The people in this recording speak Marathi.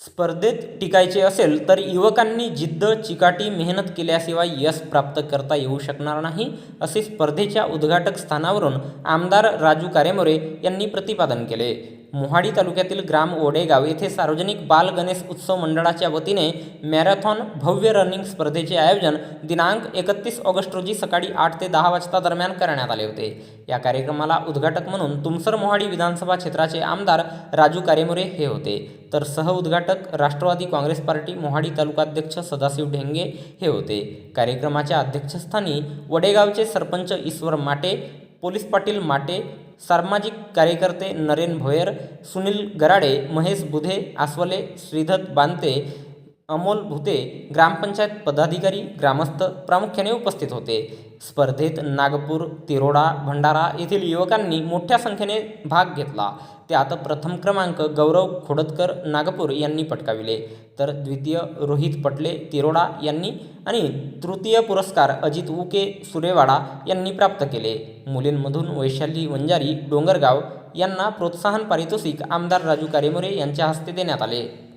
स्पर्धेत टिकायचे असेल तर युवकांनी जिद्द चिकाटी मेहनत केल्याशिवाय यश प्राप्त करता येऊ शकणार नाही असे स्पर्धेच्या उद्घाटक स्थानावरून आमदार राजू कारेमोरे यांनी प्रतिपादन केले. मोहाडी तालुक्यातील ग्राम ओडेगाव येथे सार्वजनिक बाल गणेश उत्सव मंडळाच्या वतीने मॅरेथॉन भव्य रनिंग स्पर्धेचे आयोजन दिनांक एकतीस ऑगस्ट रोजी सकाळी आठ ते दहा वाजता दरम्यान करण्यात आले होते. या कार्यक्रमाला उद्घाटक म्हणून तुमसर मोहाडी विधानसभा क्षेत्राचे आमदार राजू कारेमोरे हे होते. तर सहउद्घाटक राष्ट्रवादी काँग्रेस पार्टी मोहाडी तालुकाध्यक्ष सदाशिव ढेंगे हे होते. कार्यक्रमाच्या अध्यक्षस्थानी वडेगावचे सरपंच ईश्वर माटे पोलीस पाटील माटे सामाजिक कार्यकर्ते नरेन भोयर सुनील गराडे महेश बुधे आस्वले श्रीधत बांते अमोल भुते ग्रामपंचायत पदाधिकारी ग्रामस्थ प्रामुख्याने उपस्थित होते. स्पर्धेत नागपूर तिरोडा भंडारा येथील युवकांनी मोठ्या संख्येने भाग घेतला. त्यात प्रथम क्रमांक गौरव खोडतकर नागपूर यांनी पटकाविले. तर द्वितीय रोहित पटले तिरोडा यांनी आणि तृतीय पुरस्कार अजित उके सुरेवाडा यांनी प्राप्त केले. मुलींमधून वैशाली वंजारी डोंगरगाव यांना प्रोत्साहन पारितोषिक आमदार राजू कारेमोरे यांच्या हस्ते देण्यात आले.